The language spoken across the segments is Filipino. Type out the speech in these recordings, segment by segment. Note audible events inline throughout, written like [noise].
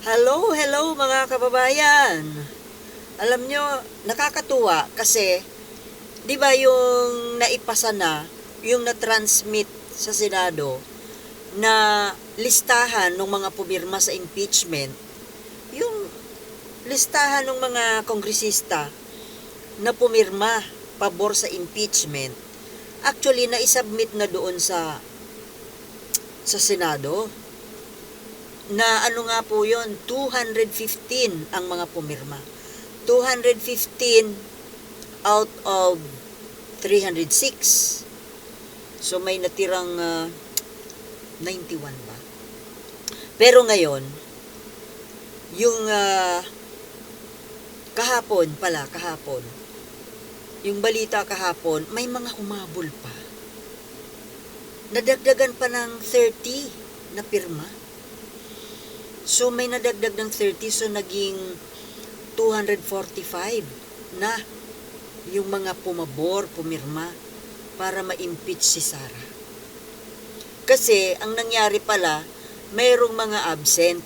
Hello, hello mga kababayan. Alam nyo, nakakatuwa kasi, di ba yung naipasa na, yung na-transmit sa Senado, na listahan ng mga pumirma sa impeachment, yung listahan ng mga kongresista na pumirma pabor sa impeachment, actually na-submit na doon sa sa Senado na ano nga po yon 215 ang mga pumirma. 215 out of 306 so may natirang ah, 91 ba? Pero ngayon yung ah, kahapon pala kahapon yung balita kahapon may mga humabol pa. Nadagdagan pa ng 30 na pirma So may nadagdag ng 30 so naging 245 na yung mga pumabor, pumirma para ma-impeach si Sara. Kasi ang nangyari pala, mayroong mga absent.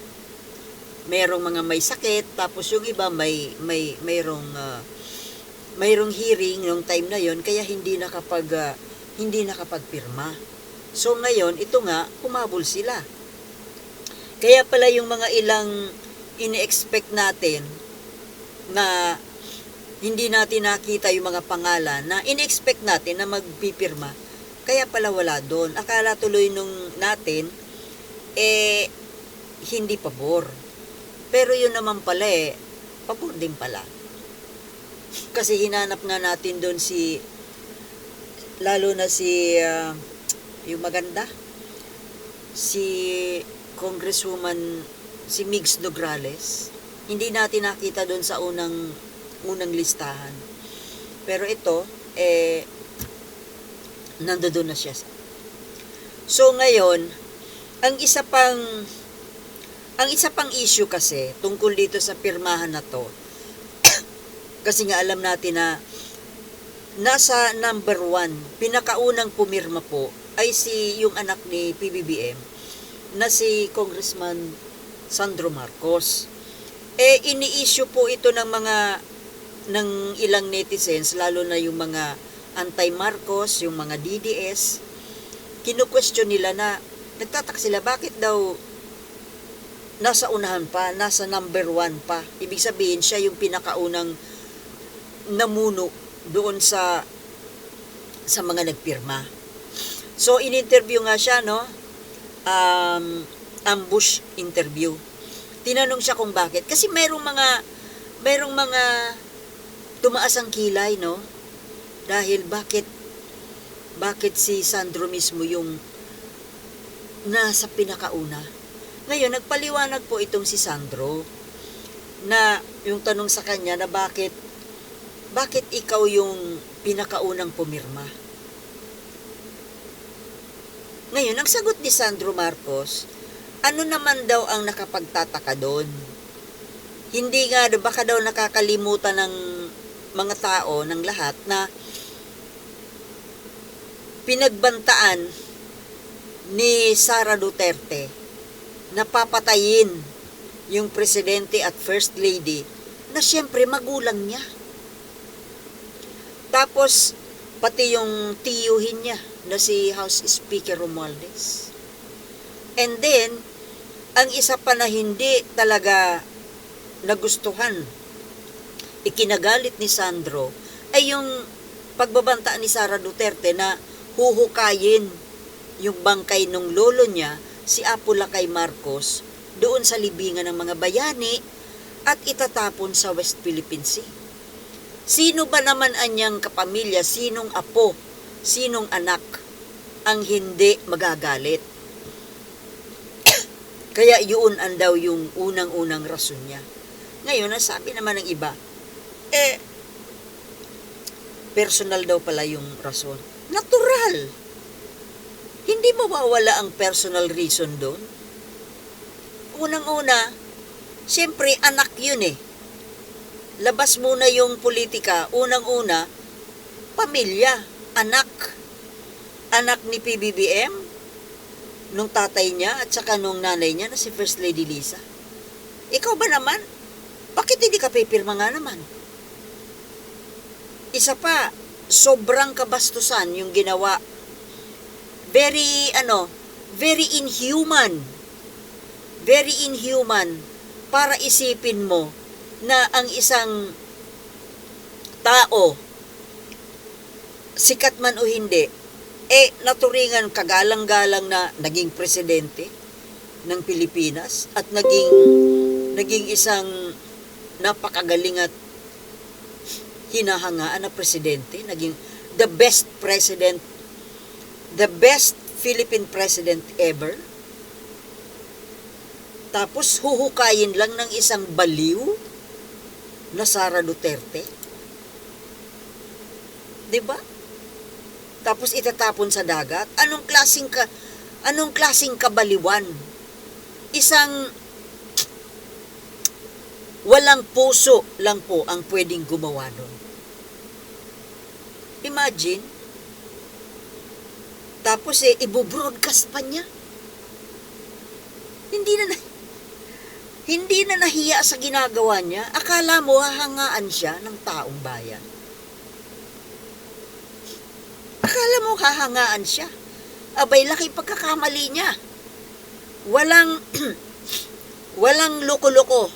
Mayroong mga may sakit, tapos yung iba may may mayroong ah, mayroong hearing yung time na yon kaya hindi nakapag ah, hindi nakapagpirma. So ngayon, ito nga, humabol sila. Kaya pala yung mga ilang ini-expect natin na hindi natin nakita yung mga pangalan na in-expect natin na magpipirma. Kaya pala wala doon. Akala tuloy nung natin, eh, hindi pabor. Pero yun naman pala eh, pabor din pala. Kasi hinanap nga natin doon si, lalo na si, ah, yung maganda, si Congresswoman si Migs Nograles. Hindi natin nakita doon sa unang unang listahan. Pero ito eh nandoon na siya. So ngayon, ang isa pang ang isa pang issue kasi tungkol dito sa pirmahan na to. [coughs] kasi nga alam natin na nasa number one, pinakaunang pumirma po ay si yung anak ni PBBM na si Congressman Sandro Marcos. Eh, ini-issue po ito ng mga ng ilang netizens, lalo na yung mga anti-Marcos, yung mga DDS. Kinu-question nila na, nagtatak sila, bakit daw nasa unahan pa, nasa number one pa. Ibig sabihin, siya yung pinakaunang namuno doon sa sa mga nagpirma. So, in-interview nga siya, no? Um, ambush interview. Tinanong siya kung bakit. Kasi mayroong mga, mayroong mga tumaas ang kilay, no? Dahil bakit, bakit si Sandro mismo yung nasa pinakauna. Ngayon, nagpaliwanag po itong si Sandro na yung tanong sa kanya na bakit bakit ikaw yung pinakaunang pumirma? Ngayon, ang sagot ni Sandro Marcos, ano naman daw ang nakapagtataka doon? Hindi nga, baka daw nakakalimutan ng mga tao, ng lahat, na pinagbantaan ni Sara Duterte na papatayin yung presidente at first lady na siyempre magulang niya. Tapos, pati yung tiyuhin niya na si House Speaker Romualdez. And then, ang isa pa na hindi talaga nagustuhan, ikinagalit ni Sandro, ay yung pagbabanta ni Sara Duterte na huhukayin yung bangkay ng lolo niya, si Apo Lakay Marcos, doon sa libingan ng mga bayani at itatapon sa West Philippine Sea. Sino ba naman anyang kapamilya, sinong apo, sinong anak ang hindi magagalit? [coughs] Kaya yun ang daw yung unang-unang rason niya. Ngayon, ang sabi naman ng iba, eh, personal daw pala yung rason. Natural. Hindi mawawala ang personal reason doon. Unang-una, siyempre anak yun eh labas muna yung politika. Unang-una, pamilya, anak. Anak ni PBBM, nung tatay niya at saka nung nanay niya na si First Lady Lisa. Ikaw ba naman? Bakit hindi ka pipirma nga naman? Isa pa, sobrang kabastusan yung ginawa. Very, ano, very inhuman. Very inhuman para isipin mo na ang isang tao, sikat man o hindi, eh naturingan kagalang-galang na naging presidente ng Pilipinas at naging naging isang napakagaling at hinahangaan na presidente, naging the best president, the best Philippine president ever. Tapos huhukayin lang ng isang baliw na Sara Duterte. 'Di ba? Tapos itatapon sa dagat. Anong klasing ka anong klasing kabaliwan? Isang walang puso lang po ang pwedeng gumawa nun. Imagine, tapos eh, ibo-broadcast pa niya. Hindi na, na hindi na nahiya sa ginagawa niya. Akala mo hahangaan siya ng taong bayan. Akala mo hahangaan siya. Abay, laki pagkakamali niya. Walang, [clears throat] walang loko-loko.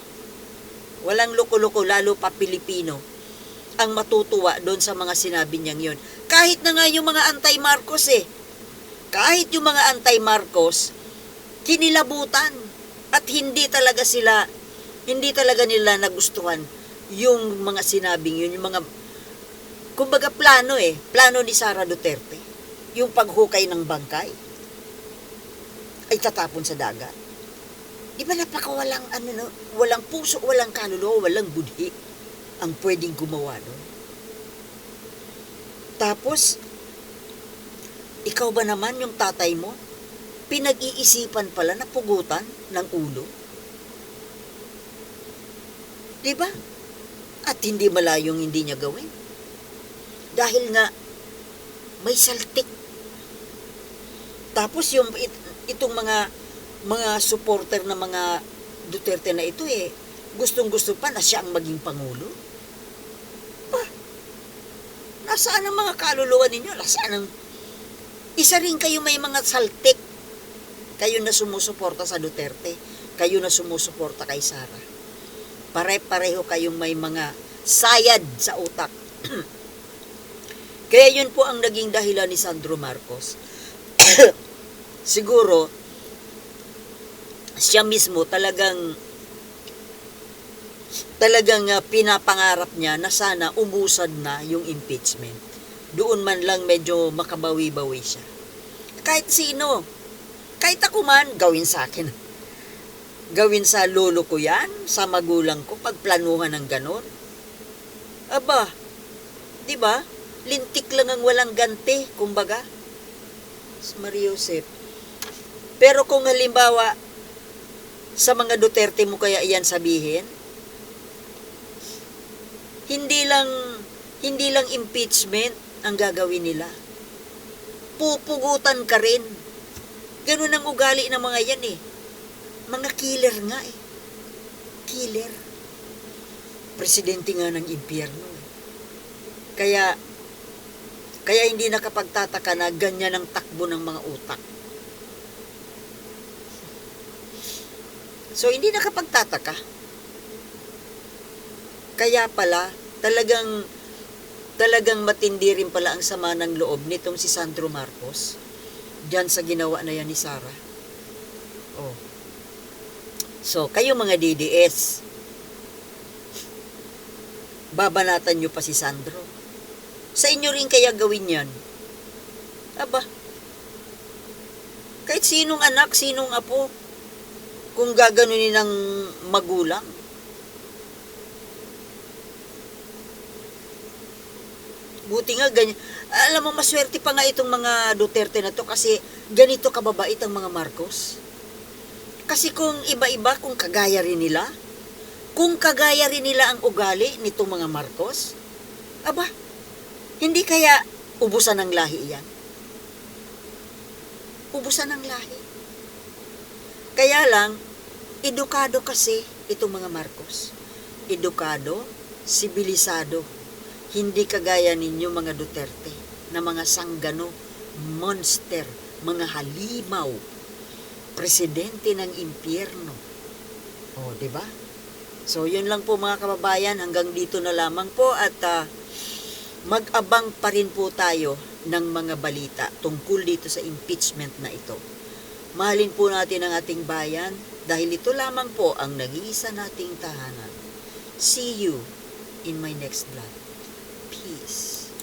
Walang loko-loko, lalo pa Pilipino, ang matutuwa doon sa mga sinabi niyang yon. Kahit na nga yung mga anti-Marcos eh. Kahit yung mga anti-Marcos, kinilabutan. At hindi talaga sila, hindi talaga nila nagustuhan yung mga sinabing yun, yung mga kumbaga plano eh, plano ni Sara Duterte. Yung paghukay ng bangkay ay tatapon sa dagat. Di ba napakawalang ano no, walang puso, walang kaluluwa, walang budhi ang pwedeng gumawa nun. Tapos, ikaw ba naman yung tatay mo? Pinag-iisipan pala na pugutan ng ulo? Di ba? At hindi malayong hindi niya gawin. Dahil nga, may saltik. Tapos yung it- itong mga mga supporter na mga Duterte na ito eh, gustong-gusto pa na siya ang maging pangulo. Pa, nasaan ang mga kaluluwa ninyo? Nasaan ang... Isa rin kayo may mga saltik. Kayo na sumusuporta sa Duterte. Kayo na sumusuporta kay Sara. Pare-pareho kayong may mga sayad sa utak. [clears throat] Kaya yun po ang naging dahilan ni Sandro Marcos. [coughs] Siguro, siya mismo talagang talagang ah, pinapangarap niya na sana umusad na yung impeachment. Doon man lang medyo makabawi-bawi siya. Kahit sino, kahit ako man, gawin sa akin. [laughs] Gawin sa lolo ko yan, sa magulang ko, pagplanuhan ng ganon. Aba, di ba? Lintik lang ang walang ganti, kumbaga. Maria Josep. Pero kung halimbawa, sa mga Duterte mo kaya iyan sabihin? Hindi lang hindi lang impeachment ang gagawin nila. Pupugutan ka rin. Ganun ang ugali ng mga yan eh. Mga killer nga eh. Killer. Presidente nga ng impyerno eh. Kaya kaya hindi nakapagtataka na ganyan ang takbo ng mga utak. So, hindi nakapagtataka. Kaya pala, talagang, talagang matindi rin pala ang sama ng loob nitong si Sandro Marcos. Diyan sa ginawa na yan ni Sara. Oh. So, kayo mga DDS, babanatan nyo pa si Sandro. Sa inyo rin kaya gawin yan. Aba, kahit sinong anak, sinong apo, kung gaganunin ng magulang. Buti nga ganyan. Alam mo, maswerte pa nga itong mga Duterte na to kasi ganito kababait ang mga Marcos. Kasi kung iba-iba, kung kagaya rin nila, kung kagaya rin nila ang ugali nitong mga Marcos, aba, hindi kaya ubusan ng lahi yan? Ubusan ng lahi. Kaya lang, edukado kasi itong mga Marcos. Edukado, sibilisado, hindi kagaya ninyo mga Duterte na mga sanggano, monster, mga halimaw, presidente ng impyerno. O, di ba? So, yun lang po mga kababayan. Hanggang dito na lamang po at ah, mag-abang pa rin po tayo ng mga balita tungkol dito sa impeachment na ito. Mahalin po natin ang ating bayan dahil ito lamang po ang nag-iisa nating tahanan. See you in my next vlog. Peace.